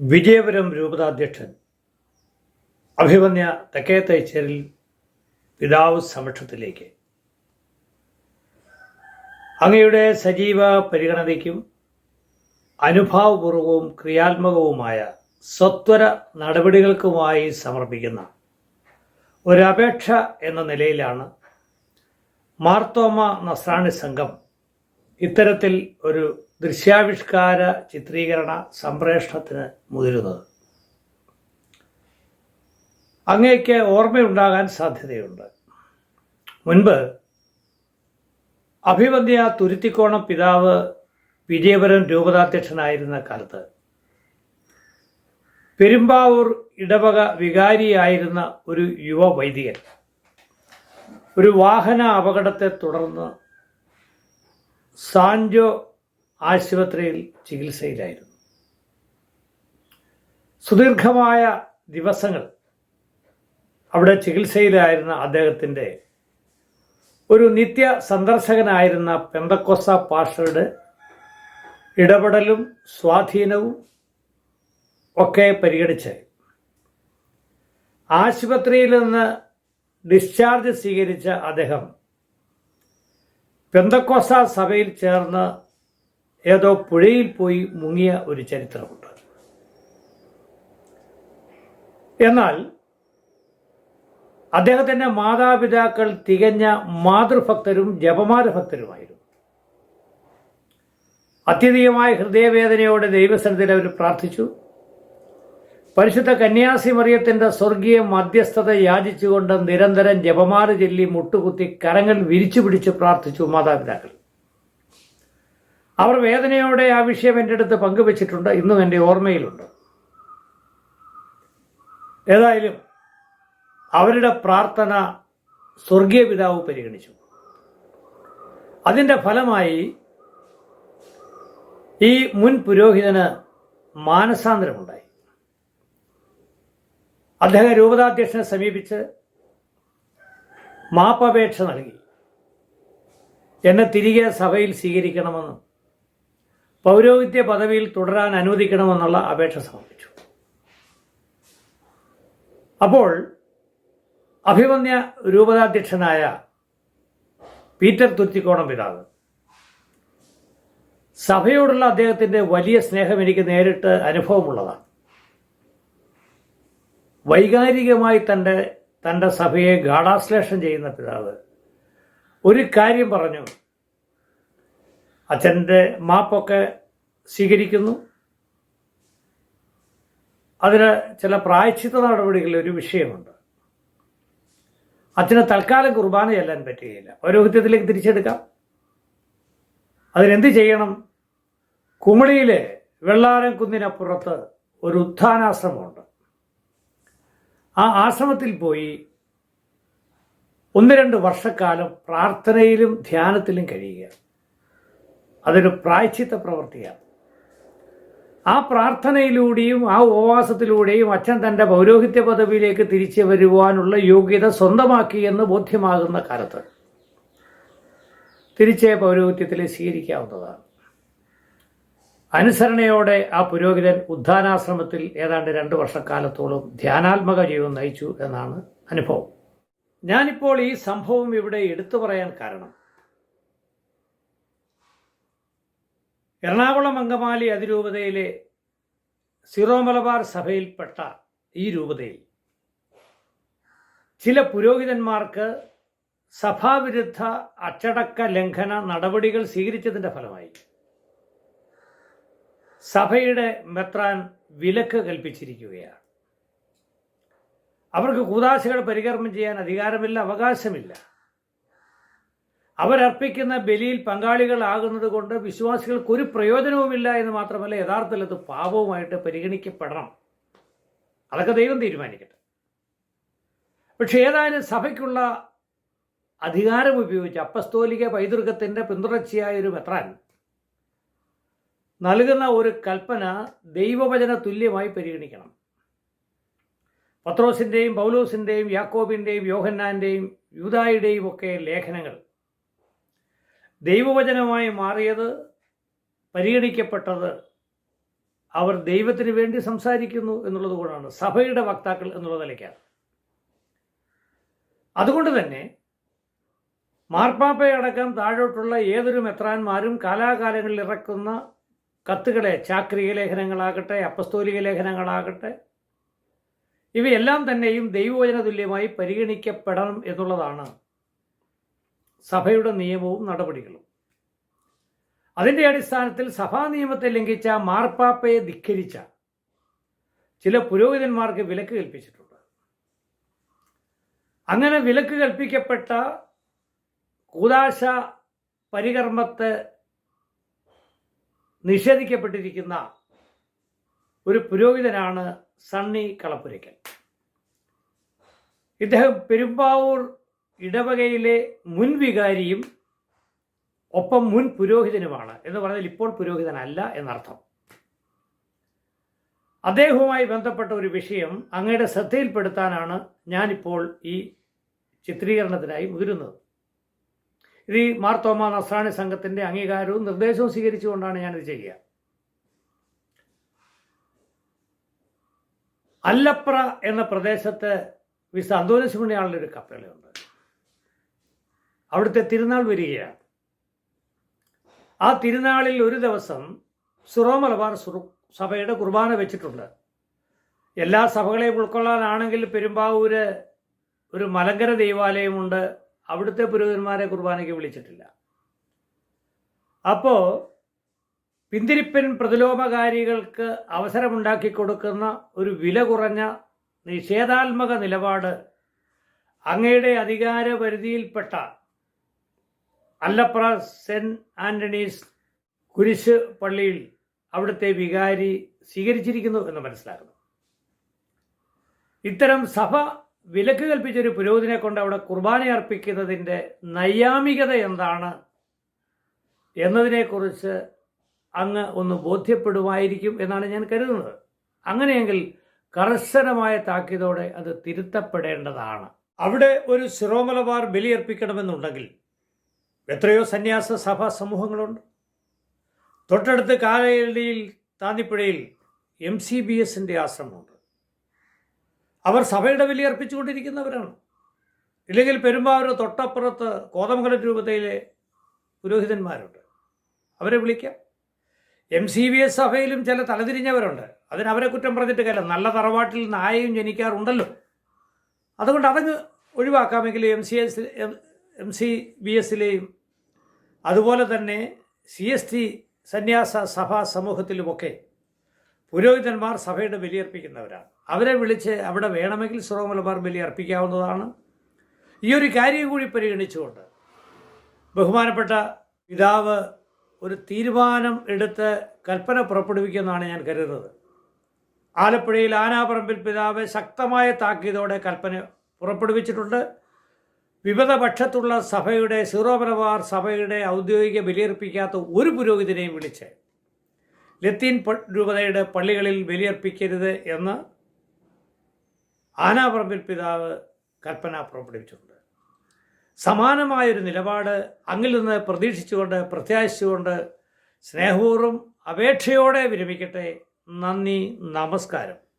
വിജയപുരം രൂപതാധ്യക്ഷൻ അഭിമന്യ തെക്കേത്തൈച്ചേരിൽ പിതാവ് സമക്ഷത്തിലേക്ക്. അങ്ങയുടെ സജീവ പരിഗണനയ്ക്കും അനുഭാവപൂർവവും ക്രിയാത്മകവുമായ സത്വര നടപടികൾക്കുമായി സമർപ്പിക്കുന്ന ഒരപേക്ഷ എന്ന നിലയിലാണ് മാർത്തോമ നസ്രാണി സംഘം ഇത്തരത്തിൽ ഒരു ദൃശ്യാവിഷ്കാര ചിത്രീകരണ സംപ്രേഷണത്തിന് മുതിരുന്നത്. അങ്ങേക്ക് ഓർമ്മയുണ്ടാകാൻ സാധ്യതയുണ്ട്. മുൻപ് അഭിവന്ധ്യ തുരുത്തിക്കോണം പിതാവ് വിജയപുരം രൂപതാധ്യക്ഷനായിരുന്ന കാലത്ത് പെരുമ്പാവൂർ ഇടവക വികാരിയായിരുന്ന ഒരു യുവ വൈദികൻ ഒരു വാഹന അപകടത്തെ തുടർന്ന് സാൻജോ ആശുപത്രിയിൽ ചികിത്സയിലായിരുന്നു. സുദീർഘമായ ദിവസങ്ങൾ അവിടെ ചികിത്സയിലായിരുന്ന അദ്ദേഹത്തിന്റെ ഒരു നിത്യ സന്ദർശകനായിരുന്ന പെന്തക്കോസ പാഷയുടെ ഇടപെടലും സ്വാധീനവും ഒക്കെ പരിഗണിച്ച് ആശുപത്രിയിൽ നിന്ന് ഡിസ്ചാർജ് സ്വീകരിച്ച അദ്ദേഹം പെന്തക്കോസ സഭയിൽ ചേർന്ന് ഏതോ പുഴയിൽ പോയി മുങ്ങിയ ഒരു ചരിത്രമുണ്ട്. എന്നാൽ അദ്ദേഹത്തിന്റെ മാതാപിതാക്കൾ തികഞ്ഞ മാതൃഭക്തരും ജപമാല ഭക്തരുമായിരുന്നു അത്യധികമായ ഹൃദയവേദനയോടെ ദൈവസന്നിധിയിൽ അവർ പ്രാർത്ഥിച്ചു. പരിശുദ്ധ കന്യാസി മറിയത്തിന്റെ സ്വർഗീയ മധ്യസ്ഥത യാചിച്ചുകൊണ്ട് നിരന്തരം ജപമാല ചൊല്ലി മുട്ടുകുത്തി കരങ്ങൾ വിരിച്ചു പിടിച്ച് പ്രാർത്ഥിച്ചു മാതാപിതാക്കൾ. അവർ വേദനയോടെ ആ വിഷയം എന്റെ അടുത്ത് പങ്കുവച്ചിട്ടുണ്ട്. ഇന്നും എന്റെ ഓർമ്മയിലുണ്ട്. ഏതായാലും അവരുടെ പ്രാർത്ഥന സ്വർഗീയ പിതാവ് പരിഗണിച്ചു. അതിന്റെ ഫലമായി ഈ മുൻ പുരോഹിതന് മാനസാന്തരമുണ്ടായി. അദ്ദേഹം രൂപതാധ്യക്ഷനെ സമീപിച്ച് മാപ്പപേക്ഷ നൽകി. എന്നെ തിരികെ സഭയിൽ സ്വീകരിക്കണമെന്നും പൗരോഹിത്യ പദവിയിൽ തുടരാൻ അനുവദിക്കണമെന്നുള്ള അപേക്ഷ സമർപ്പിച്ചു. അപ്പോൾ അഭിമന്യ രൂപതാധ്യക്ഷനായ പീറ്റർ തുരുത്തിക്കോണം പിതാവ് സഭയോടുള്ള അദ്ദേഹത്തിന്റെ വലിയ സ്നേഹം എനിക്ക് നേരിട്ട് അനുഭവമുള്ളതാണ്. വൈകാരികമായി തന്റെ തന്റെ സഭയെ ഗാഢാശ്ലേഷം ചെയ്യുന്ന പിതാവ് ഒരു കാര്യം പറഞ്ഞു. അച്ഛന്റെ മാപ്പൊക്കെ സ്വീകരിക്കുന്നു. അതിന് ചില പ്രായച്ചിത്ത നടപടികളിൽ ഒരു വിഷയമുണ്ട്. അച്ഛന് തൽക്കാലം കുർബാന ചെല്ലാൻ പറ്റുകയില്ല. പൗരോഹിത്യത്തിലേക്ക് തിരിച്ചെടുക്കാം. അതിനെന്ത് ചെയ്യണം? കുമളിയിലെ വെള്ളാരം കുന്നിനപ്പുറത്ത് ഒരു ഉത്ഥാനാശ്രമമുണ്ട്. ആ ആശ്രമത്തിൽ പോയി ഒന്ന് രണ്ട് വർഷക്കാലം പ്രാർത്ഥനയിലും ധ്യാനത്തിലും കഴിയുക. അതൊരു പ്രായച്ചിത്ത പ്രവൃത്തിയാണ്. ആ പ്രാർത്ഥനയിലൂടെയും ആ ഉപവാസത്തിലൂടെയും അച്ഛൻ തന്റെ പൗരോഹിത്യ പദവിയിലേക്ക് തിരിച്ചു വരുവാനുള്ള യോഗ്യത സ്വന്തമാക്കി എന്ന് ബോധ്യമാകുന്ന കാലത്ത് തിരിച്ച് പൗരോഹിത്യത്തിൽ സ്വീകരിക്കാവുന്നതാണ്. അനുസരണയോടെ ആ പുരോഹിതൻ ഉദ്ധാനാശ്രമത്തിൽ ഏതാണ്ട് രണ്ട് വർഷക്കാലത്തോളം ധ്യാനാത്മക ജീവിതം നയിച്ചു എന്നാണ് അനുഭവം. ഞാനിപ്പോൾ ഈ സംഭവം ഇവിടെ എടുത്തു പറയാൻ കാരണം. എറണാകുളം അങ്കമാലി അതിരൂപതയിലെ സിറോ മലബാർ സഭയിൽപ്പെട്ട ഈ രൂപതയിൽ ചില പുരോഹിതന്മാർക്ക് സഭാവിരുദ്ധ അച്ചടക്ക ലംഘന നടപടികൾ സ്വീകരിച്ചതിന്റെ ഫലമായി സഭയുടെ മെത്രാൻ വിലക്ക് കൽപ്പിച്ചിരിക്കുകയാണ്. അവർക്ക് കൂതാശകൾ പരികർമ്മം ചെയ്യാൻ അധികാരമില്ല അവകാശമില്ല. അവരർപ്പിക്കുന്ന ബലിയിൽ പങ്കാളികളാകുന്നത് കൊണ്ട് വിശ്വാസികൾക്ക് ഒരു പ്രയോജനവുമില്ല എന്ന് മാത്രമല്ല യഥാർത്ഥത്തിൽ അത് പാപവുമായിട്ട് പരിഗണിക്കപ്പെടണം. അതൊക്കെ ദൈവം തീരുമാനിക്കട്ടെ. പക്ഷെ ഏതായാലും സഭയ്ക്കുള്ള അധികാരം ഉപയോഗിച്ച് അപ്പസ്തോലിക പൈതൃകത്തിന്റെ പിന്തുടർച്ചയായ ഒരു മെത്രാൻ നൽകുന്ന ഒരു കൽപ്പന ദൈവവചന തുല്യമായി പരിഗണിക്കണം. പത്രോസിന്റെയും പൗലോസിന്റെയും യാക്കോബിന്റെയും യോഹന്നാന്റെയും യൂതായുടെയും ഒക്കെ ലേഖനങ്ങൾ ദൈവവചനമായി മാറിയത് പരിഗണിക്കപ്പെട്ടത് അവർ ദൈവത്തിന് വേണ്ടി സംസാരിക്കുന്നു എന്നുള്ളത് കൊണ്ടാണ്. സഭയുടെ വക്താക്കൾ എന്നുള്ള നിലയ്ക്കാണ്. അതുകൊണ്ട് തന്നെ മാർപ്പാപ്പയടക്കം താഴോട്ടുള്ള ഏതൊരു മെത്രാന്മാരും കാലാകാലങ്ങളിൽ ഇറക്കുന്ന കത്തുകളെ ചാക്രിക ലേഖനങ്ങളാകട്ടെ അപ്പസ്തോലിക ലേഖനങ്ങളാകട്ടെ ഇവയെല്ലാം തന്നെയും ദൈവവചന തുല്യമായി പരിഗണിക്കപ്പെടണം എന്നുള്ളതാണ് സഭയുടെ നിയമവും നടപടികളും. അതിന്റെ അടിസ്ഥാനത്തിൽ സഭാ നിയമത്തെ ലംഘിച്ച മാർപ്പാപ്പയെ ധിക്കരിച്ച ചില പുരോഹിതന്മാർക്ക് വിലക്ക് കൽപ്പിച്ചിട്ടുണ്ട്. അങ്ങനെ വിലക്ക് കൽപ്പിക്കപ്പെട്ട കൂതാശ പരികർമ്മത്തെ നിഷേധിക്കപ്പെട്ടിരിക്കുന്ന ഒരു പുരോഹിതനാണ് സണ്ണി കളപ്പുരയ്ക്കൽ. ഇദ്ദേഹം പെരുമ്പാവൂർ ഇടവകയിലെ മുൻ വികാരിയും ഒപ്പം മുൻ പുരോഹിതനുമാണ് എന്ന് പറഞ്ഞാൽ ഇപ്പോൾ പുരോഹിതനല്ല എന്നർത്ഥം. അദ്ദേഹവുമായി ബന്ധപ്പെട്ട ഒരു വിഷയം അങ്ങയുടെ ശ്രദ്ധയിൽപ്പെടുത്താനാണ് ഞാനിപ്പോൾ ഈ ചിത്രീകരണത്തിനായി മുതിരുന്നത്. ഇത് ഈ മാർത്തോമ നസ്രാണി സംഘത്തിന്റെ അംഗീകാരവും നിർദ്ദേശവും സ്വീകരിച്ചുകൊണ്ടാണ് ഞാനിത് ചെയ്യുക. അല്ലപ്ര എന്ന പ്രദേശത്ത് വിശ അന്തോനസുമണിയാളുടെ ഒരു കപ്പലുണ്ട്. അവിടുത്തെ തിരുനാൾ വരികയാണ്. ആ തിരുനാളിൽ ഒരു ദിവസം സുറോ മലബാർ സഭയുടെ കുർബാന വെച്ചിട്ടുണ്ട്. എല്ലാ സഭകളെയും ഉൾക്കൊള്ളാനാണെങ്കിൽ പെരുമ്പാവൂര് ഒരു മലങ്കര ദൈവാലയമുണ്ട്. അവിടുത്തെ പുരോഹിതന്മാരെ കുർബാനയ്ക്ക് വിളിച്ചിട്ടില്ല. അപ്പോൾ പിന്തിരിപ്പൻ പ്രതിലോമകാരികൾക്ക് അവസരമുണ്ടാക്കി കൊടുക്കുന്ന ഒരു വില കുറഞ്ഞ നിഷേധാത്മക നിലപാട് അങ്ങയുടെ അധികാര പരിധിയിൽപ്പെട്ട അല്ലപ്ര സെന്റ് ആന്റണീസ് കുരിശ് പള്ളിയിൽ അവിടുത്തെ വികാരി സ്വീകരിച്ചിരിക്കുന്നു എന്ന് മനസ്സിലാക്കുന്നു. ഇത്തരം സഭ വിലക്ക് കൽപ്പിച്ചൊരു പുരോഹിതനെ കൊണ്ട് അവിടെ കുർബാന അർപ്പിക്കുന്നതിന്റെ നൈയാമികത എന്താണ് എന്നതിനെക്കുറിച്ച് അങ്ങ് ഒന്ന് ബോധ്യപ്പെടുമായിരിക്കും എന്നാണ് ഞാൻ കരുതുന്നത്. അങ്ങനെയെങ്കിൽ കർശനമായ താക്കീതോടെ അത് തിരുത്തപ്പെടേണ്ടതാണ്. അവിടെ ഒരു സിറോമലബാർ ബലിയർപ്പിക്കണമെന്നുണ്ടെങ്കിൽ എത്രയോ സന്യാസ സഭാ സമൂഹങ്ങളുണ്ട്. തൊട്ടടുത്ത് കാലയിൽ താന്നിപ്പുഴയിൽ എം സി ബി എസിന്റെ ആശ്രമമുണ്ട്. അവർ സഭയുടെ ബലി അർപ്പിച്ചുകൊണ്ടിരിക്കുന്നവരാണ്. ഇല്ലെങ്കിൽ പെരുമ്പാവൂർ തൊട്ടപ്പുറത്ത് കോതമംഗലം രൂപതയിലെ പുരോഹിതന്മാരുണ്ട്. അവരെ വിളിക്കാം. എം സി ബി എസ് സഭയിലും ചില തലതിരിഞ്ഞവരുണ്ട്. അതിന് അവരെ കുറ്റം പറഞ്ഞിട്ട് കാര്യം നല്ല തറവാട്ടിൽ നായയും ജനിക്കാറുണ്ടല്ലോ. അതുകൊണ്ട് അതങ്ങ് ഒഴിവാക്കാമെങ്കിൽ M C S M C B എസിലെയും അതുപോലെ തന്നെ സി എസ് ടി സന്യാസ സഭാ സമൂഹത്തിലുമൊക്കെ പുരോഹിതന്മാർ സഭയുടെ ബലിയർപ്പിക്കുന്നവരാണ്. അവരെ വിളിച്ച് അവിടെ വേണമെങ്കിൽ സുറോമലബാർ ബലി അർപ്പിക്കാവുന്നതാണ് ഈ ഒരു കാര്യം കൂടി പരിഗണിച്ചുകൊണ്ട് ബഹുമാനപ്പെട്ട പിതാവ് ഒരു തീരുമാനം എടുത്ത് കൽപ്പന പുറപ്പെടുവിക്കുമെന്നാണ് ഞാൻ കരുതുന്നത്. ആലപ്പുഴയിൽ ആനാപറമ്പിൽ പിതാവ് ശക്തമായ താക്കീതോടെ കൽപ്പന പുറപ്പെടുവിച്ചിട്ടുണ്ട്. വിവിധ പക്ഷത്തുള്ള സഭയുടെ മലബാർ സഭയുടെ ഔദ്യോഗിക ബലിയർപ്പിക്കാത്ത ഒരു പുരോഹിതനെയും വിളിച്ച് ലത്തീൻ രൂപതയുടെ പള്ളികളിൽ ബലിയർപ്പിക്കരുത് എന്ന് ആനാപറമ്പിൽ പിതാവ് കൽപ്പന പുറപ്പെടുവിച്ചിട്ടുണ്ട്. സമാനമായൊരു നിലപാട് അങ്ങിൽ നിന്ന് പ്രതീക്ഷിച്ചുകൊണ്ട് പ്രത്യാശിച്ചുകൊണ്ട് സ്നേഹപൂർവം അപേക്ഷയോടെ വിരമിക്കട്ടെ. നന്ദി നമസ്കാരം.